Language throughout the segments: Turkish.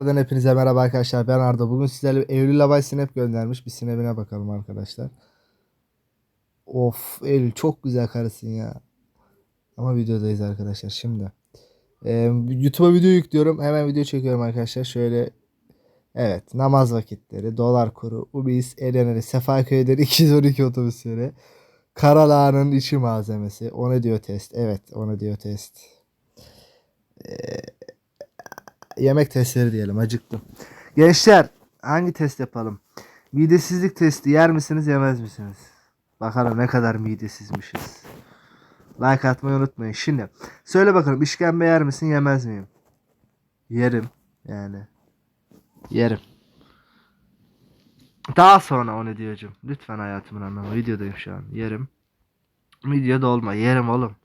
Buradan hepinize merhaba arkadaşlar. Ben Arda. Bugün sizlerle Eylül Labay Snap göndermiş. Bir snap'ine bakalım arkadaşlar. Of Eylül çok güzel karısın ya. Ama videodayız arkadaşlar şimdi. Ee, YouTube'a video yüklüyorum. Hemen video çekiyorum arkadaşlar. Şöyle Evet namaz vakitleri, dolar kuru, Ubis, Eleneri, Sefaköy'den 212 otobüsleri, Karalağ'ın içi malzemesi, o ne diyor test? Evet o ne diyor test? Yemek testleri diyelim acıktım. Gençler hangi test yapalım? Midesizlik testi yer misiniz yemez misiniz? Bakalım ne kadar midesizmişiz. Like atmayı unutmayın. Şimdi söyle bakalım işkembe yer misin yemez miyim? Yerim yani. Yerim. Daha sonra onu diyeceğim. Lütfen hayatımın anlamı. Videodayım şu an. Yerim. Videoda olma. Yerim oğlum.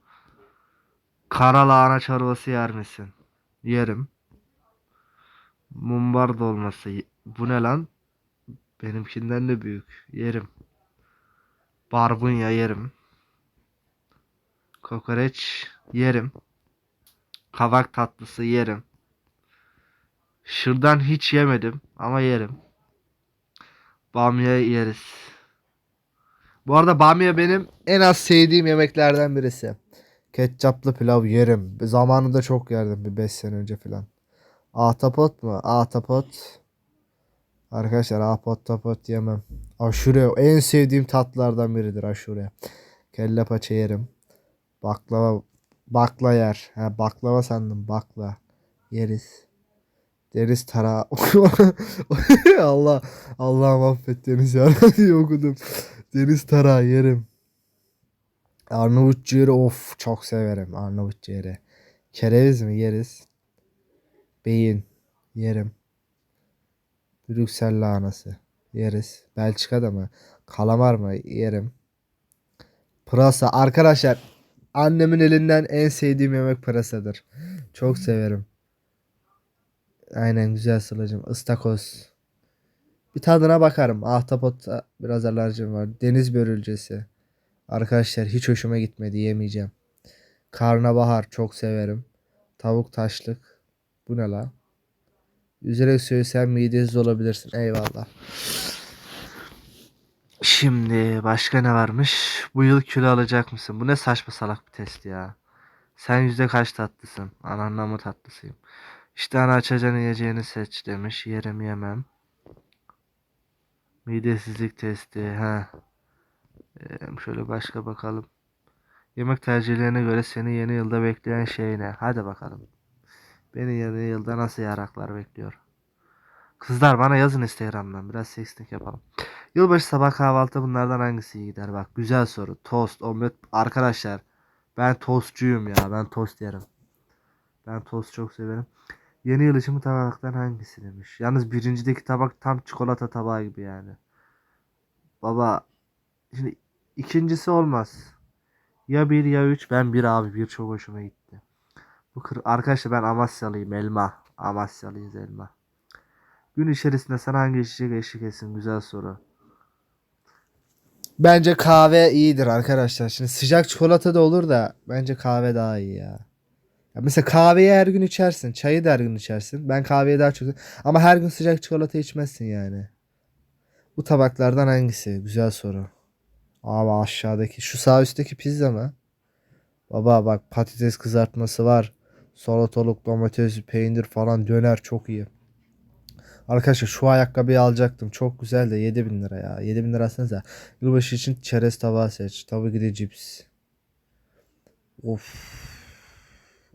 Kara lahana çorbası yer misin? Yerim. Mumbar dolması. Bu ne lan? Benimkinden de büyük. Yerim. Barbunya yerim. Kokoreç yerim. Kavak tatlısı yerim. Şırdan hiç yemedim ama yerim. Bamya yeriz. Bu arada bamya benim en az sevdiğim yemeklerden birisi. Ketçaplı pilav yerim. Zamanında çok yerdim bir 5 sene önce falan. Ahtapot mu? Ahtapot. Arkadaşlar ahtapot tapot yemem. Aşure en sevdiğim tatlılardan biridir aşure. Kelle paça yerim. Baklava bakla yer. Ha baklava sandım bakla. Yeriz. Deniz tara. Allah Allah affet Deniz ya diye okudum. Deniz tara yerim. Arnavut ciğeri of çok severim Arnavut ciğeri. Kereviz mi yeriz? Beyin yerim. Brüksel lahanası yeriz. Belçika'da mı? Kalamar mı? Yerim. Pırasa. Arkadaşlar annemin elinden en sevdiğim yemek pırasadır. Çok severim. Aynen güzel sılacım. Istakoz. Bir tadına bakarım. Ahtapot biraz alerjim var. Deniz börülcesi. Arkadaşlar hiç hoşuma gitmedi. Yemeyeceğim. Karnabahar çok severim. Tavuk taşlık. Bu ne la? Üzerek söylesem midesiz olabilirsin. Eyvallah. Şimdi başka ne varmış? Bu yıl kilo alacak mısın? Bu ne saçma salak bir test ya. Sen yüzde kaç tatlısın? Ananla mı tatlısıyım? İştahını açacağını yiyeceğini seç demiş. Yerim yemem. Midesizlik testi. Ha. Ee, şöyle başka bakalım. Yemek tercihlerine göre seni yeni yılda bekleyen şey ne? Hadi bakalım. Beni yeni yılda nasıl yaraklar bekliyor? Kızlar bana yazın Instagram'dan. Biraz sexting yapalım. Yılbaşı sabah kahvaltı bunlardan hangisi iyi gider? Bak güzel soru. Tost, omlet. Arkadaşlar ben tostçuyum ya. Ben tost yerim. Ben tost çok severim. Yeni yıl için bu tabaktan hangisi demiş. Yalnız birincideki tabak tam çikolata tabağı gibi yani. Baba şimdi ikincisi olmaz. Ya bir ya üç. Ben bir abi bir çok hoşuma gitti. Bu kır arkadaşlar ben Amasyalıyım elma. Amasyalıyız elma. Gün içerisinde sana hangi içecek eşlik etsin? Güzel soru. Bence kahve iyidir arkadaşlar. Şimdi sıcak çikolata da olur da bence kahve daha iyi ya. ya mesela kahveyi her gün içersin. Çayı da her gün içersin. Ben kahveyi daha çok ama her gün sıcak çikolata içmezsin yani. Bu tabaklardan hangisi? Güzel soru. Abi aşağıdaki şu sağ üstteki pizza mı? Baba bak patates kızartması var. Salatalık, domates, peynir falan döner çok iyi. Arkadaşlar şu ayakkabıyı alacaktım. Çok güzel de 7000 lira ya. 7000 lira alsanıza. Yılbaşı için çerez tabağı seç. Tabii ki de cips. Of.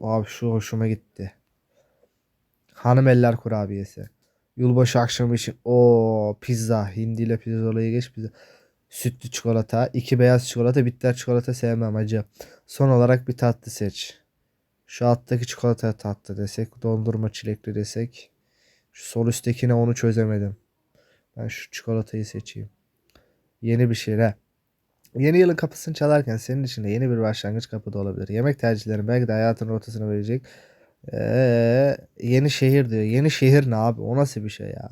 Abi şu hoşuma gitti. Hanım eller kurabiyesi. Yılbaşı akşamı için o pizza. Hindi ile pizza olayı geç pizza. Sütlü çikolata. iki beyaz çikolata. Bitter çikolata sevmem acı. Son olarak bir tatlı seç. Şu alttaki çikolata tatlı desek. Dondurma çilekli desek. Şu sol üsttekine onu çözemedim. Ben şu çikolatayı seçeyim. Yeni bir şey ha. Yeni yılın kapısını çalarken senin için de yeni bir başlangıç kapıda olabilir. Yemek tercihlerin belki de hayatın ortasına verecek. Ee, yeni şehir diyor. Yeni şehir ne abi? O nasıl bir şey ya?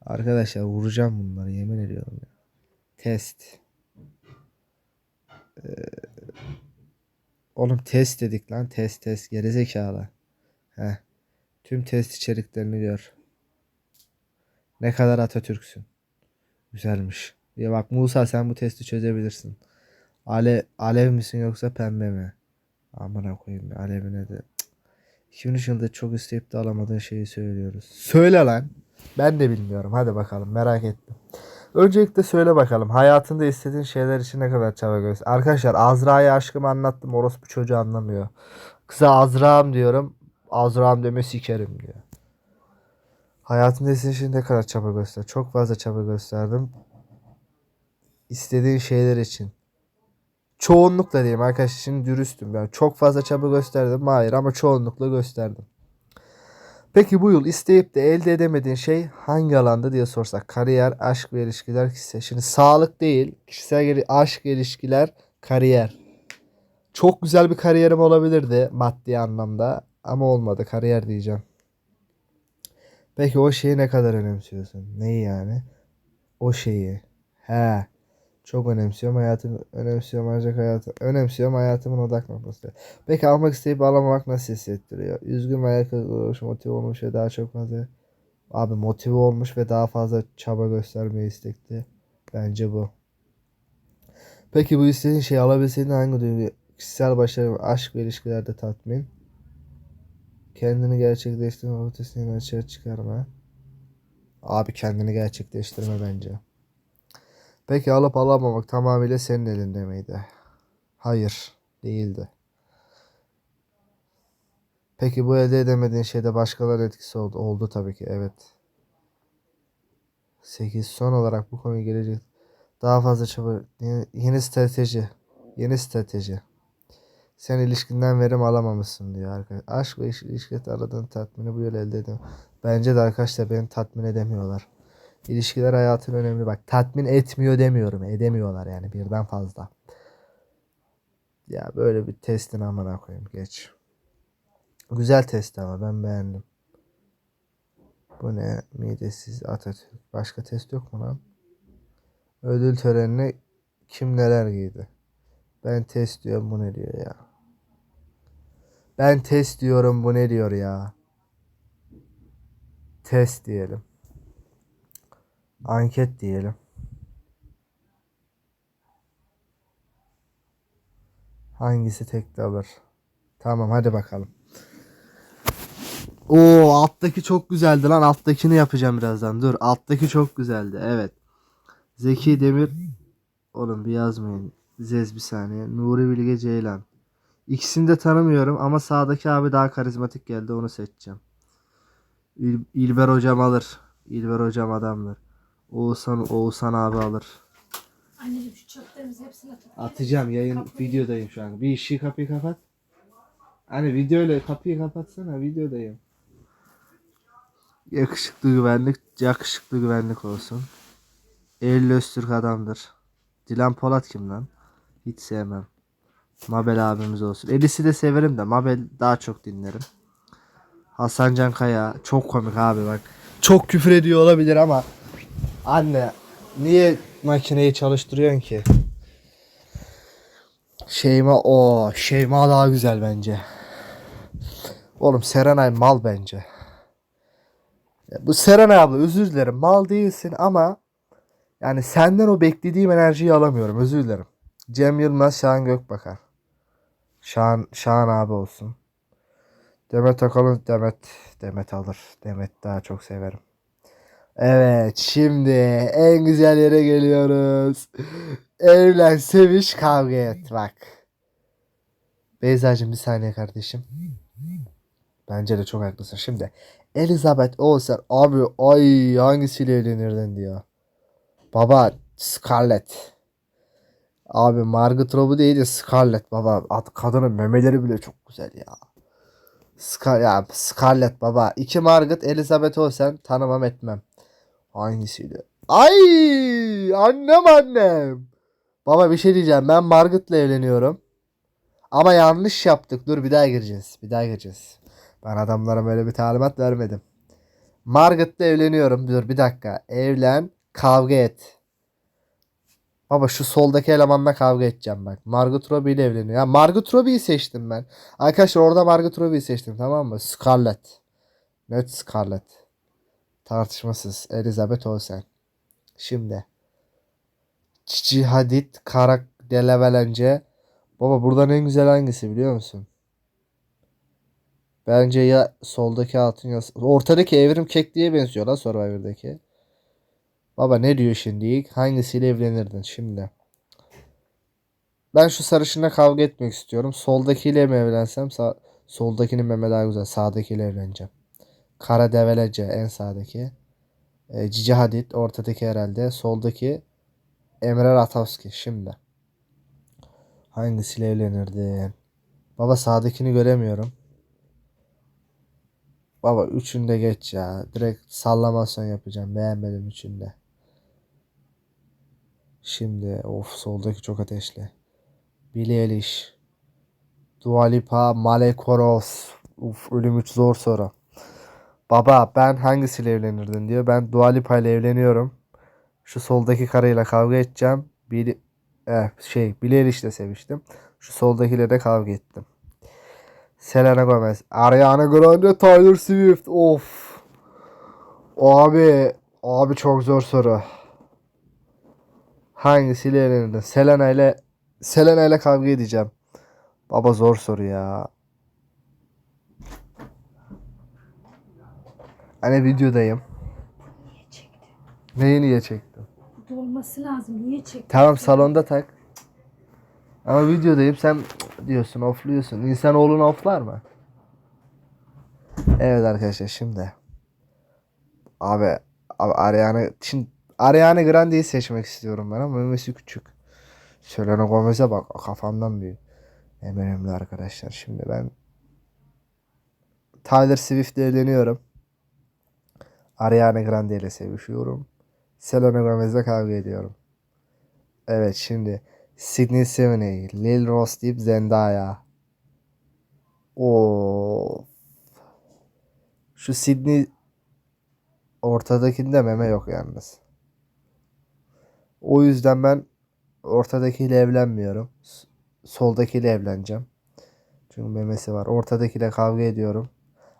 Arkadaşlar vuracağım bunları yemin ediyorum ya. Test. Ee, oğlum test dedik lan. Test test. Gerizekalı. Heh. Tüm test içeriklerini gör. Ne kadar Atatürk'sün. Güzelmiş. Ya bak Musa sen bu testi çözebilirsin. Ale, alev misin yoksa pembe mi? Amına koyayım ya, alevine de. Cık. 2003 yılında çok isteyip de alamadığın şeyi söylüyoruz. Söyle lan. Ben de bilmiyorum. Hadi bakalım merak ettim. Öncelikle söyle bakalım. Hayatında istediğin şeyler için ne kadar çaba göster. Arkadaşlar Azra'ya aşkımı anlattım. Orospu çocuğu anlamıyor. Kıza Azra'm diyorum. Azra'm deme sikerim diyor. Hayatında istediğin için ne kadar çaba göster. Çok fazla çaba gösterdim. İstediğin şeyler için. Çoğunlukla diyeyim arkadaşlar şimdi dürüstüm. Yani çok fazla çaba gösterdim? Hayır ama çoğunlukla gösterdim. Peki bu yıl isteyip de elde edemediğin şey hangi alanda diye sorsak. Kariyer, aşk ve ilişkiler, kişisel. Şimdi sağlık değil, kişisel gel- aşk, ilişkiler, kariyer. Çok güzel bir kariyerim olabilirdi maddi anlamda ama olmadı. Kariyer diyeceğim. Peki o şeyi ne kadar önemsiyorsun? Neyi yani? O şeyi. He. Çok önemsiyorum hayatım önemsiyorum ancak hayatım önemsiyorum hayatımın odak noktası. Peki almak isteyip alamamak nasıl hissettiriyor? Üzgün ve ayak olmuş, motive olmuş ve daha çok fazla abi motive olmuş ve daha fazla çaba göstermeye istekli. Bence bu. Peki bu istediğin şeyi alabilseydin hangi duygu? Kişisel başarı, aşk ve ilişkilerde tatmin. Kendini gerçekleştirme ötesini açığa çıkarma. Abi kendini gerçekleştirme bence. Peki alıp alamamak tamamıyla senin elinde miydi? Hayır, değildi. Peki bu elde edemediğin şeyde başkalarının etkisi oldu. Oldu tabii ki, evet. 8. Son olarak bu konuya gelecek. Daha fazla çaba. Yeni, yeni strateji. Yeni strateji. Sen ilişkinden verim alamamışsın diyor arkadaş. Aşk ve iş- ilişkide aradığın tatmini bu yol elde edem. Bence de arkadaşlar beni tatmin edemiyorlar. İlişkiler hayatın önemli. Bak tatmin etmiyor demiyorum. Edemiyorlar yani birden fazla. Ya böyle bir testin amına koyayım geç. Güzel test ama ben beğendim. Bu ne? Midesiz Atatürk. Başka test yok mu lan? Ödül törenine kim neler giydi? Ben test diyorum bu ne diyor ya? Ben test diyorum bu ne diyor ya? Test diyelim. Anket diyelim. Hangisi tekli alır? Tamam hadi bakalım. Oo alttaki çok güzeldi lan. Alttakini yapacağım birazdan. Dur. Alttaki çok güzeldi. Evet. Zeki Demir. Oğlum bir yazmayın. Zez bir saniye. Nuri Bilge Ceylan. İkisini de tanımıyorum ama sağdaki abi daha karizmatik geldi. Onu seçeceğim. İl- İlber hocam alır. İlber hocam adamdır. Oğuzhan, Oğuzhan abi alır. Anneciğim şu çöplerimizi hepsini atıp. Atacağım yayın Kapıyı- videodayım şu an. Bir işi kapıyı kapat. Hani videoyla kapıyı kapatsana videodayım. Yakışıklı güvenlik, yakışıklı güvenlik olsun. Eylül Öztürk adamdır. Dilan Polat kim lan? Hiç sevmem. Mabel abimiz olsun. Elis'i de severim de Mabel daha çok dinlerim. Hasan Can Kaya çok komik abi bak. Çok küfür ediyor olabilir ama anne niye makineyi çalıştırıyorsun ki? Şeyma o Şeyma daha güzel bence. Oğlum Serenay mal bence. Bu Serenay abla özür dilerim mal değilsin ama yani senden o beklediğim enerjiyi alamıyorum özür dilerim. Cem Yılmaz, Şahan Gökbakar. Şahan, Şahan abi olsun. Demet Akalın Demet Demet alır. Demet daha çok severim. Evet şimdi en güzel yere geliyoruz. Evlen, seviş, kavga et bak. Beyzacığım bir saniye kardeşim. Bence de çok haklısın. Şimdi Elizabeth Olsen abi ay hangisiyle evlenirdin diyor. Baba Scarlett. Abi Margot Robbie değil de Scarlett baba. Ad, kadının memeleri bile çok güzel ya. Scar ya Scarlett baba. İki Margot Elizabeth Olsen tanımam etmem. Hangisiyle? Ay annem annem. Baba bir şey diyeceğim. Ben Margot'la evleniyorum. Ama yanlış yaptık. Dur bir daha gireceğiz. Bir daha gireceğiz. Ben adamlara böyle bir talimat vermedim. Margot'la evleniyorum. Dur bir dakika. Evlen, kavga et. Baba şu soldaki elemanla kavga edeceğim bak. Margot Robbie ile evleniyor. Ya Margot Robbie'yi seçtim ben. Arkadaşlar orada Margot Robbie'yi seçtim tamam mı? Scarlett. Net Scarlett. Tartışmasız. Elizabeth Olsen. Şimdi. Cici Hadid, Karak Delevelence. Baba buradan en güzel hangisi biliyor musun? Bence ya soldaki altın ya ortadaki evrim kekliğe benziyor lan Survivor'daki. Baba ne diyor şimdi? Hangisiyle evlenirdin şimdi? Ben şu sarışınla kavga etmek istiyorum. Soldakiyle mi evlensem? Sağ, soldakinin meme daha güzel. Sağdakiyle evleneceğim. Kara Develece en sağdaki. E, Cici Hadid ortadaki herhalde. Soldaki Emre Ratovski. Şimdi. Hangisiyle evlenirdin? Baba sağdakini göremiyorum. Baba üçünde geç ya. Direkt sallamasyon yapacağım. Beğenmedim üçünde. Şimdi of soldaki çok ateşli. Billie Eilish. Dua Lipa, Malek Oros. Uf ölüm üç zor soru. Baba ben hangisiyle evlenirdin diyor. Ben Dua Lipa ile evleniyorum. Şu soldaki karıyla kavga edeceğim. Billie, eh, şey Billie Eilish'le seviştim. Şu soldakiyle de kavga ettim. Selena Gomez. Ariana Grande, Taylor Swift. Of. Abi. Abi çok zor soru. Hangisiyle evlenirdin? Selena ile Selena ile kavga edeceğim. Baba zor soru ya. Hani videodayım. Niye çekti? Neyi niye çektim? Dolması lazım. Niye çekti? Tamam salonda tak. Ama videodayım sen diyorsun ofluyorsun. İnsanoğlunu oflar mı? Evet arkadaşlar şimdi. Abi, abi Ariana şimdi Ariana Grande'yi seçmek istiyorum ben ama memesi küçük. Selena Gomez'e bak kafamdan büyük. En önemli arkadaşlar. Şimdi ben Tyler Swift'le evleniyorum. Ariana Grande ile sevişiyorum. Selena Gomez'le kavga ediyorum. Evet şimdi Sydney Sweeney, Lil Ross deyip Zendaya. O Şu Sydney ortadakinde meme yok yalnız. O yüzden ben ortadakiyle evlenmiyorum. Soldakiyle evleneceğim. Çünkü memesi var. Ortadakiyle kavga ediyorum.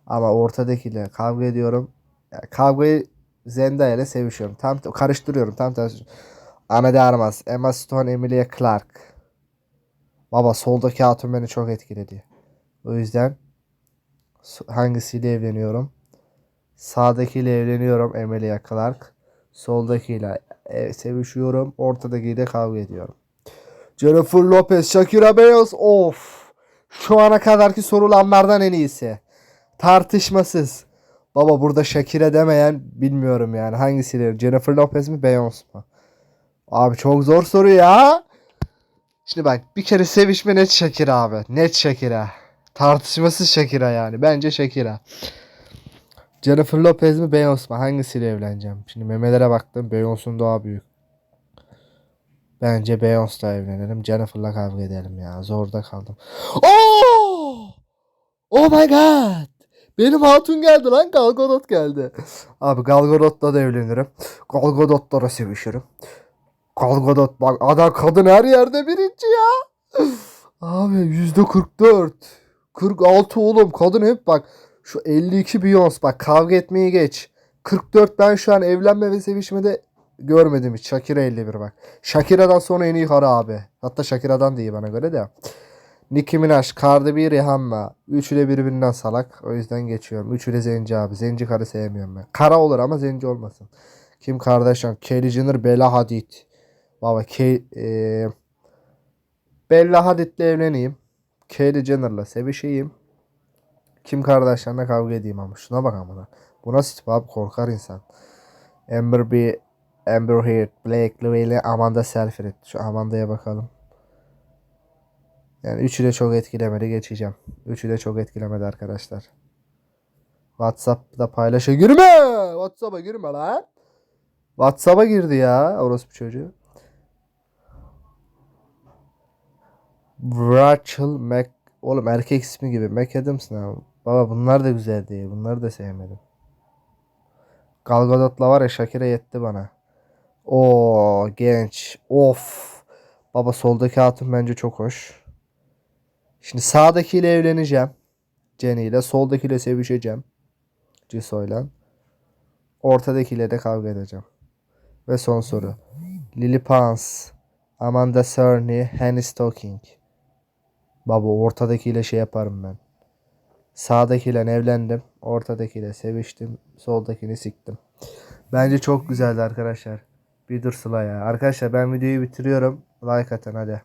Ama ortadakiyle kavga ediyorum. Yani kavgayı Zendaya ile sevişiyorum. Tam karıştırıyorum. Tam tersi. De Armas, Emma Stone, Emilia Clarke. Baba soldaki hatun beni çok etkiledi. O yüzden hangisiyle evleniyorum? Sağdakiyle evleniyorum Emilia Clarke. Soldakiyle e, sevişiyorum. Ortadakiyle kavga ediyorum. Jennifer Lopez, Shakira Beyaz. Of. Şu ana kadarki sorulanlardan en iyisi. Tartışmasız. Baba burada Shakira demeyen bilmiyorum yani. Hangisiyle? Jennifer Lopez mi Beyoncé mu? Abi çok zor soru ya. Şimdi bak bir kere sevişme net Shakira abi. Net Shakira. Tartışmasız Shakira yani. Bence Shakira. Jennifer Lopez mi Beyoncé mi? Hangisiyle evleneceğim? Şimdi memelere baktım. Beyoncé'un daha büyük. Bence Beyoncé'la evlenelim. Jennifer'la kavga edelim ya. Zorda kaldım. Oh! Oh my god! Benim hatun geldi lan. Gal Gadot geldi. Abi Gal Gadot'la da evlenirim. Gal Gadot'la da sevişirim. Gal Gadot bak adam kadın her yerde birinci ya. Abi yüzde 44. 46 oğlum kadın hep bak. Şu 52 Beyoncé bak kavga etmeyi geç. 44 ben şu an evlenme ve sevişmede görmedim hiç. Shakira 51 bak. Shakira'dan sonra en iyi karı abi. Hatta Shakira'dan da iyi bana göre de. Nicki Minaj, Cardi B, Rihanna. Üçü de birbirinden salak. O yüzden geçiyorum. Üçü de zenci abi. Zenci karı sevmiyorum ben. Kara olur ama zenci olmasın. Kim Kardashian, Kylie Jenner, Bella Hadid. Baba Ke eee Bella Hadid'le evleneyim. Kylie Jenner'la sevişeyim. Kim Kardashian'la kavga edeyim ama. Şuna bak amına. Bu nasıl tip abi korkar insan. Amber B, Amber Heard, Blake Lively, Amanda Seyfried. Şu Amanda'ya bakalım. Yani üçü de çok etkilemedi geçeceğim. Üçü de çok etkilemedi arkadaşlar. WhatsApp'ta paylaşa girme. WhatsApp'a girme lan. WhatsApp'a girdi ya orospu çocuğu. Rachel Mac Oğlum erkek ismi gibi. McAdams ne abi? Baba bunlar da güzel değil. Bunları da sevmedim. Gal Gadot'la var ya Shakira yetti bana. O genç. Of. Baba soldaki hatun bence çok hoş. Şimdi sağdakiyle evleneceğim. Jenny ile. Soldakiyle sevişeceğim. Ciso'yla. Ortadakiyle de kavga edeceğim. Ve son soru. Lily Pons, Amanda Cerny, Henny Stocking. Baba ortadakiyle şey yaparım ben. Sağdakiyle evlendim. Ortadakiyle seviştim. Soldakini siktim. Bence çok güzeldi arkadaşlar. Bir dur Sıla ya. Arkadaşlar ben videoyu bitiriyorum. Like atın hadi.